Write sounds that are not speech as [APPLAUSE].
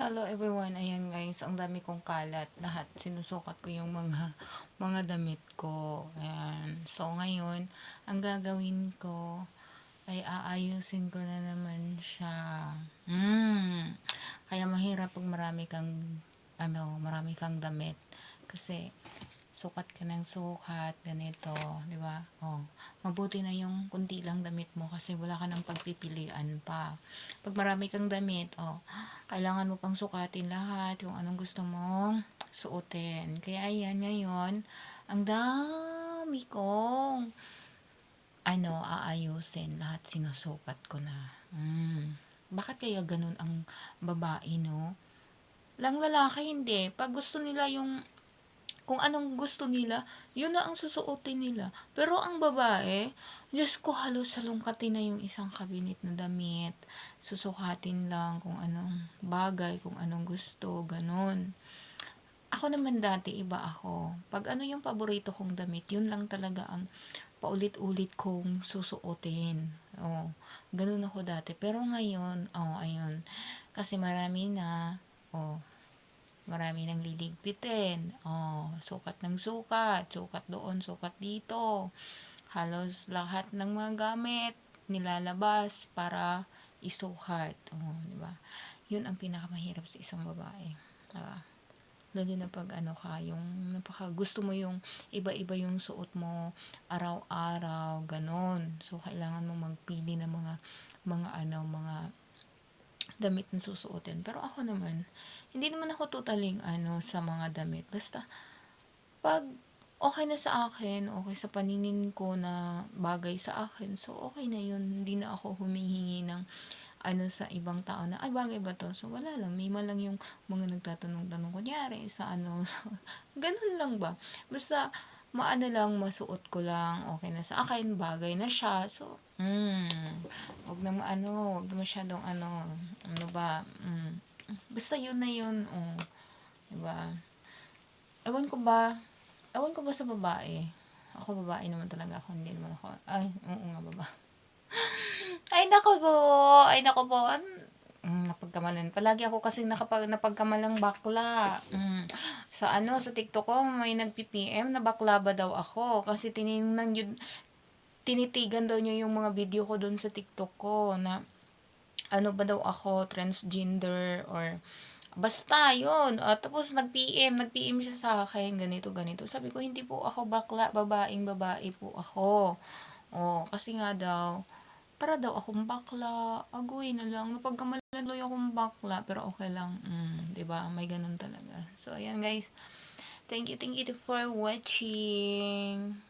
Hello everyone, ayan guys, ang dami kong kalat, lahat sinusukat ko yung mga mga damit ko. Ayan. So ngayon, ang gagawin ko ay aayusin ko na naman siya. Mm. Kaya mahirap pag marami kang ano, marami kang damit kasi sukat ka ng sukat, ganito, di ba? Oh, mabuti na yung kunti lang damit mo kasi wala ka ng pagpipilian pa. Pag marami kang damit, oh, kailangan mo pang sukatin lahat yung anong gusto mong suotin. Kaya ayan ngayon, ang dami kong ano, aayusin. Lahat sinusukat ko na. Mm. Bakit kaya ganun ang babae, no? Lang lalaki, hindi. Pag gusto nila yung kung anong gusto nila, yun na ang susuotin nila. Pero ang babae, Diyos ko, halos salungkatin na yung isang kabinet na damit. Susukatin lang kung anong bagay, kung anong gusto, ganun. Ako naman dati, iba ako. Pag ano yung paborito kong damit, yun lang talaga ang paulit-ulit kong susuotin. Oh, ganun ako dati. Pero ngayon, oh, ayun. Kasi marami na, oh, marami nang liligpitin. Oh, sukat ng sukat, sukat doon, sukat dito. Halos lahat ng mga gamit nilalabas para isukat. Oh, di ba? 'Yun ang pinakamahirap sa isang babae. Diba? Lalo na pag ano ka, yung napaka gusto mo yung iba-iba yung suot mo araw-araw, ganon. So, kailangan mo magpili ng mga, mga ano, mga damit na susuotin. Pero ako naman, hindi naman ako totaling ano sa mga damit. Basta, pag okay na sa akin, okay sa paningin ko na bagay sa akin, so okay na yun. Hindi na ako humihingi ng ano sa ibang tao na, ay bagay ba to? So wala lang, may lang yung mga nagtatanong-tanong, kunyari sa ano, [LAUGHS] ganun lang ba? Basta, maano lang, masuot ko lang, okay na sa akin, bagay na siya. So, mm, wag na maano, wag na masyadong ano, ano ba, mm, basta yun na yun, oh, diba? Ewan ko ba, ewan ko ba sa babae? Ako babae naman talaga ako, hindi naman ako, ay, oo nga baba. [LAUGHS] Ay, nako po. Ay, nako po. An napagkamalan. Palagi ako kasi nakapag, napagkamalang bakla. Mm. Sa ano, sa TikTok ko, may nag-PPM na bakla ba daw ako. Kasi tinignan yun, tinitigan daw niya yung mga video ko doon sa TikTok ko na ano ba daw ako, transgender or basta yun. At tapos nag-PM, nag-PM siya sa akin, ganito, ganito. Sabi ko, hindi po ako bakla, babaeng babae po ako. Oh, kasi nga daw, para daw akong bakla, agoy na lang, napagkamalan daw akong bakla, pero okay lang, mm, ba May ganun talaga. So, ayan guys, thank you, thank you for watching.